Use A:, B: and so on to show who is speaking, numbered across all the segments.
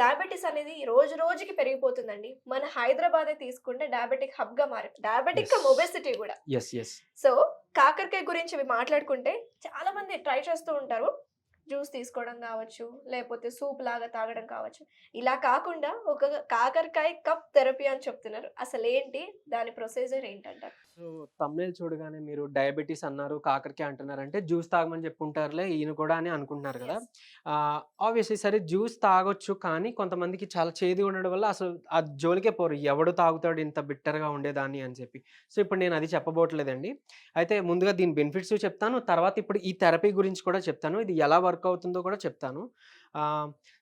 A: Diabetes అనేది రోజు రోజుకి పెరిగిపోతుందండి. మన హైదరాబాదే తీసుకుంటే డయాబెటిక్ హబ్గా మారి డయాబెటిక్. ఒబెసిటీ కూడా. సో కాకరకాయ గురించి మాట్లాడుకుంటే చాలా మంది ట్రై చేస్తూ ఉంటారు. జ్యూస్ తీసుకోవడం కావచ్చు లేకపోతే సూప్ లాగా తాగడం కావచ్చు. ఇలా కాకుండా ఒక కాకరకాయ కప్ థెరపీ అని చెప్తున్నారు. అసలు ఏంటి దాని ప్రొసీజర్ ఏంటంటారు
B: సో తమ్నేల్ చూడగానే మీరు డయాబెటీస్ అన్నారు కాకరకాయ అంటున్నారు అంటే జ్యూస్ తాగమని చెప్పుంటారులే ఈయన కూడా అని అనుకుంటున్నారు కదా. ఆబ్వియస్లీ సరే జ్యూస్ తాగొచ్చు కానీ కొంతమందికి చాలా చేదు ఉండడం వల్ల అసలు ఆ జోలికే పోరు. ఎవడు తాగుతాడు ఇంత బిట్టర్గా ఉండేదాన్ని అని చెప్పి. సో ఇప్పుడు నేను అది చెప్పబోట్లేదండి అయితే ముందుగా దీని బెనిఫిట్స్ చెప్తాను. తర్వాత ఇప్పుడు ఈ థెరపీ గురించి కూడా చెప్తాను. ఇది ఎలా వర్క్ అవుతుందో కూడా చెప్తాను.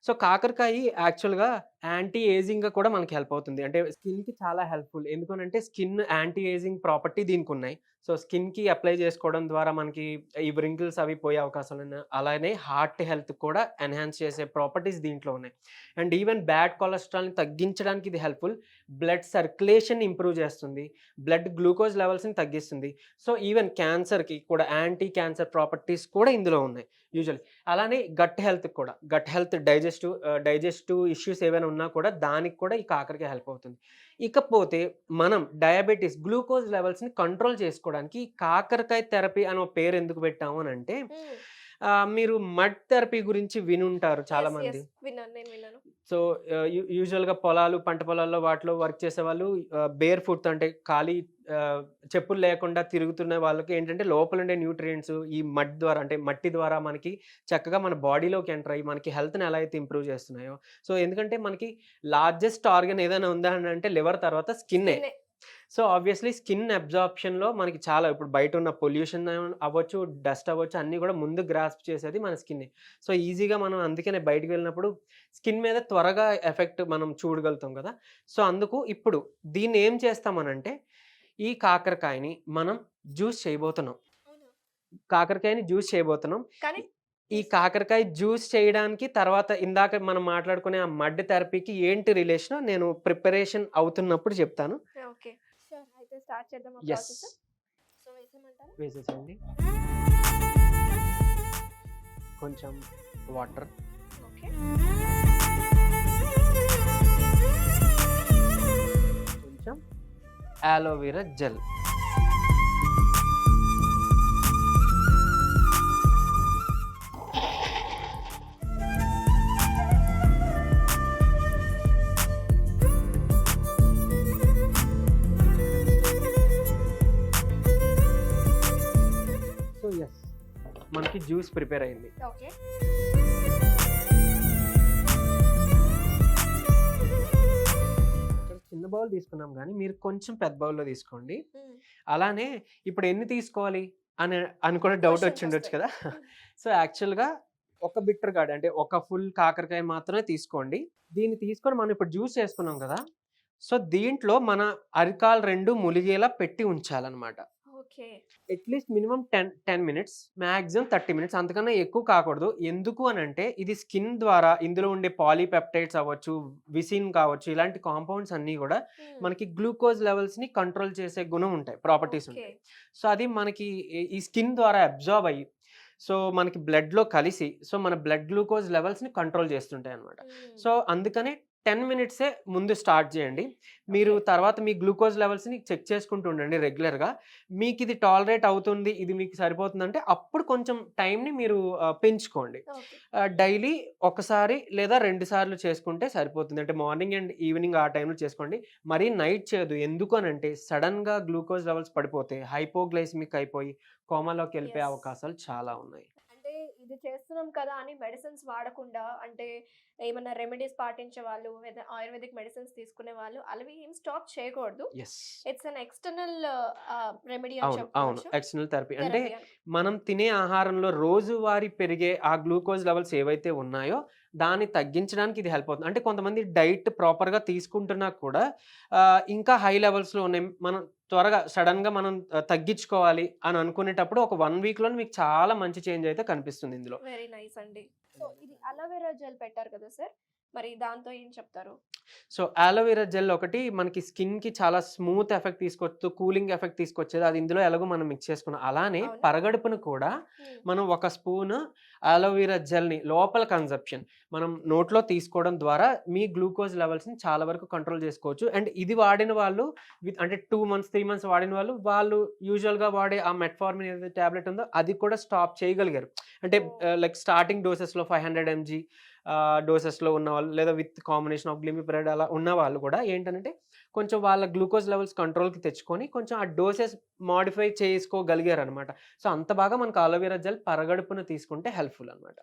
B: సో కాకరకాయ యాక్చువల్గా యాంటీ ఏజింగ్గా కూడా మనకి హెల్ప్ అవుతుంది. అంటే స్కిన్కి చాలా హెల్ప్ఫుల్. ఎందుకనంటే స్కిన్ యాంటీ ఏజింగ్ ప్రాపర్టీ దీనికి ఉన్నాయి సో స్కిన్కి అప్లై చేసుకోవడం ద్వారా మనకి ఈ వ్రింకిల్స్ అవి పోయే అవకాశాలు ఉన్నాయి. అలానే హార్ట్ హెల్త్ కూడా ఎన్హాన్స్ చేసే ప్రాపర్టీస్ దీంట్లో ఉన్నాయి. అండ్ ఈవెన్ బ్యాడ్ కొలెస్ట్రాల్ని తగ్గించడానికి ఇది హెల్ప్ఫుల్. బ్లడ్ సర్క్యులేషన్ ఇంప్రూవ్ చేస్తుంది. బ్లడ్ గ్లూకోజ్ లెవెల్స్ని తగ్గిస్తుంది. సో ఈవెన్ క్యాన్సర్కి కూడా యాంటీ క్యాన్సర్ ప్రాపర్టీస్ కూడా ఇందులో ఉన్నాయి యూజువల్లీ. అలానే గట్ హెల్త్ కూడా. Gut health digestive digestive issues ఏమైనా ఉన్నా కూడా దానికి కూడా ఈ కాకరకాయ హెల్ప్ అవుతుంది. ఇకపోతే మనం డయాబెటీస్ గ్లూకోజ్ లెవెల్స్ని కంట్రోల్ చేసుకోవడానికి కాకరకాయ థెరపీ అనే పేరు ఎందుకు పెట్టాము అని అంటే మీరు మడ్ థెరపీ గురించి వినుంటారు చాలా మంది సో యూజువల్గా పొలాలు పంట పొలాల్లో వాటిలో వర్క్ చేసే వాళ్ళు బేర్ ఫుట్ అంటే ఖాళీ చెప్పులు లేకుండా తిరుగుతున్న వాళ్ళకి ఏంటంటే లోపల ఉండే న్యూట్రియంట్స్ ఈ మడ్ ద్వారా అంటే మట్టి ద్వారా మనకి చక్కగా మన బాడీలోకి ఎంటర్ అయ్యి మనకి హెల్త్ని ఎలా అయితే ఇంప్రూవ్ చేస్తున్నాయో. సో ఎందుకంటే మనకి లార్జెస్ట్ ఆర్గన్ ఏదైనా ఉందా అని అంటే లివర్ తర్వాత స్కిన్నే. సో ఆబ్వియస్లీ స్కిన్ అబ్జార్ప్షన్లో మనకి చాలా ఇప్పుడు బయట ఉన్న పొల్యూషన్ అవ్వచ్చు డస్ట్ అవ్వచ్చు అన్నీ కూడా ముందు గ్రాస్ప్ చేసేది మన స్కిన్ సో ఈజీగా మనం అందుకనే బయటికి వెళ్ళినప్పుడు స్కిన్ మీద త్వరగా ఎఫెక్ట్ మనం చూడగలుగుతాం కదా. సో అందుకు ఇప్పుడు దీన్ని ఏం చేస్తామనంటే ఈ కాకరకాయని మనం జ్యూస్ చేయబోతున్నాం. కాకరకాయని జ్యూస్ చేయబోతున్నాం.
A: కానీ
B: ఈ కాకరకాయ జ్యూస్ చేయడానికి తర్వాత ఇందాక మనం మాట్లాడుకునే ఆ మడ్ థెరపీకి ఏంటి రిలేషన్ నేను ప్రిపరేషన్ అవుతున్నప్పుడు చెప్తాను.
A: ఓకే. అయితే స్టార్ట్ చేద్దాం
B: ఎస్
A: సో వేసేమంటారా
B: కొంచెం వాటర్.
A: ఓకే.
B: కొంచెం aloe vera gel so yes మనకి జ్యూస్ ప్రిపేర్ అయింది.
A: ఓకే.
B: చిన్న బౌల్ తీసుకున్నాం కానీ మీరు కొంచెం పెద్ద బౌల్లో తీసుకోండి. అలానే ఇప్పుడు ఎన్ని తీసుకోవాలి అని అనుకునే డౌట్ వచ్చి ఉండొచ్చు కదా. సో యాక్చువల్గా ఒక బిట్టర్ గార్డ్ అంటే ఒక ఫుల్ కాకరకాయ మాత్రమే తీసుకోండి. దీన్ని తీసుకొని మనం ఇప్పుడు జ్యూస్ చేసుకున్నాం కదా. సో దీంట్లో మన అరికాలు రెండు ములిగేలా పెట్టి ఉంచాలన్నమాట.
A: Okay.
B: At least minimum ten ten minutes maximum thirty minutes. అంతకన్నా ఎక్కువ కాకూడదు. ఎందుకు అని అంటే ఇది స్కిన్ ద్వారా ఇందులో ఉండే పాలీపెప్టైడ్స్ అవ్వచ్చు విసిన్ కావచ్చు ఇలాంటి కాంపౌండ్స్ అన్నీ కూడా మనకి గ్లూకోజ్ లెవెల్స్ని కంట్రోల్ చేసే గుణం ఉంటాయి ప్రాపర్టీస్ ఉంటాయి. సో అది మనకి ఈ స్కిన్ ద్వారా అబ్జార్బ్ అయ్యి సో మనకి బ్లడ్లో కలిసి సో మన బ్లడ్ గ్లూకోజ్ లెవెల్స్ని కంట్రోల్ చేస్తుంటాయి అనమాట సో అందుకనే టెన్ మినిట్సే ముందు స్టార్ట్ చేయండి. మీరు. తర్వాత మీ గ్లూకోజ్ లెవెల్స్ని చెక్ చేసుకుంటూ ఉండండి రెగ్యులర్గా. మీకు ఇది టాలరేట్ అవుతుంది ఇది మీకు సరిపోతుందంటే అప్పుడు కొంచెం టైంని మీరు పెంచుకోండి. డైలీ ఒకసారి లేదా రెండు సార్లు చేసుకుంటే సరిపోతుంది. అంటే మార్నింగ్ అండ్ ఈవినింగ్ ఆ టైంలో చేసుకోండి. మరీ నైట్ చేయదు ఎందుకు అని అంటే సడన్గా గ్లూకోజ్ లెవెల్స్ పడిపోతే హైపోగ్లైసిమిక్ అయిపోయి కోమాలోకి వెళ్ళిపోయే. అవకాశాలు చాలా ఉన్నాయి.
A: ఇది చేస్తున్నాం కదా అని మెడిసిన్స్ వాడకుండా అంటే ఏమన్నా రెమెడీస్ పాటించే వాళ్ళు ఆయుర్వేదిక్ మెడిసిన్స్ తీసుకునే వాళ్ళు అవి ఏం స్టాప్ చేయకూడదు. ఇట్స్ అన్ ఎక్స్టర్నల్ రెమెడీ
B: అవును అవును. ఎక్స్టర్నల్ థెరపీ అంటే. మనం తినే ఆహారంలో రోజువారీ పెరిగే ఆ గ్లూకోజ్ లెవెల్స్ ఏవైతే ఉన్నాయో దాన్ని తగ్గించడానికి ఇది హెల్ప్ అవుతుంది. అంటే కొంతమంది డైట్ ప్రాపర్గా తీసుకుంటున్నా కూడా ఇంకా హై లెవెల్స్లో ఉన్నాయి. మనం త్వరగా సడన్గా మనం తగ్గించుకోవాలి అని అనుకునేటప్పుడు ఒక వన్ వీక్లో మీకు చాలా మంచి చేంజ్ అయితే కనిపిస్తుంది ఇందులో.
A: వెరీ నైస్ అండి. సో ఇది అలోవెరా జెల్ పెట్టారు కదా సార్? మరి దాంతో ఏం చెప్తారు
B: సో అలోవెరా జెల్ ఒకటి మనకి స్కిన్‌కి చాలా స్మూత్ ఎఫెక్ట్ తీసుకొస్తూ, కూలింగ్ ఎఫెక్ట్ తీసుకొచ్చేది. అది ఇందులో ఎలాగో మనం మిక్స్ చేసుకున్నాం. అలానే. పరగడుపున కూడా. మనం ఒక స్పూను అలోవెరా జెల్‌ని లోపల కన్సంప్షన్ మనం నోట్లో తీసుకోవడం ద్వారా మీ గ్లూకోజ్ లెవెల్స్‌ని చాలా వరకు కంట్రోల్ చేసుకోవచ్చు. అండ్ ఇది వాడిన వాళ్ళు విత్ అంటే 2 మంత్స్, 3 మంత్స్ వాడిన వాళ్ళు, వాళ్ళు యూజువల్‌గా వాడే ఆ మెట్ఫార్మిన్ ఏదైతే టాబ్లెట్ ఉందో అది కూడా స్టాప్ చేయగలిగారు. అంటే లైక్ స్టార్టింగ్ డోసెస్‌లో 500 ఎంజీ డోసెస్లో డోసెస్‌లో ఉన్నవాళ్ళు లేదా విత్ కాంబినేషన్ ఆఫ్ గ్లిమిప్రైడ్ అలా ఉన్న వాళ్ళు కూడా ఏంటంటే కొంచెం వాళ్ళ గ్లూకోజ్ లెవెల్స్ కంట్రోల్‌కి తెచ్చుకొని కొంచెం ఆ డోసెస్ మోడిఫై చేసుకోగలిగారనమాట. సో, అంత బాగా మనకు అలోవెరా జెల్ పరగడుపున తీసుకుంటే హెల్ప్‌ఫుల్ అనమాట.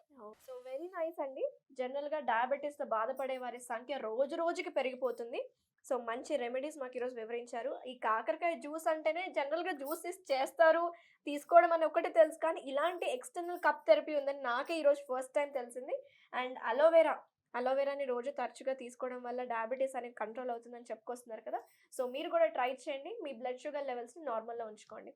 A: జనరల్‌గా డయాబెటీస్తో బాధపడే వారి సంఖ్య రోజు రోజుకి పెరిగిపోతుంది. సో, మంచి రెమెడీస్ మాకు ఈరోజు వివరించారు. ఈ కాకరకాయ జ్యూస్ అంటేనే జనరల్‌గా జ్యూసెస్ చేస్తారు, తీసుకోవడం అని ఒకటి తెలుసు. కానీ ఇలాంటి ఎక్స్‌టర్నల్ కప్ థెరపీ ఉందని నాకే ఈరోజు ఫస్ట్ టైం తెలిసింది. అండ్ అలోవెరా, అలోవెరాని రోజు తరచుగా తీసుకోవడం వల్ల డయాబెటిస్ అనేది కంట్రోల్ అవుతుందని చెప్పుకొస్తున్నారు కదా! సో, మీరు కూడా ట్రై చేయండి. మీ బ్లడ్ షుగర్ లెవెల్స్‌ని నార్మల్‌లో ఉంచుకోండి.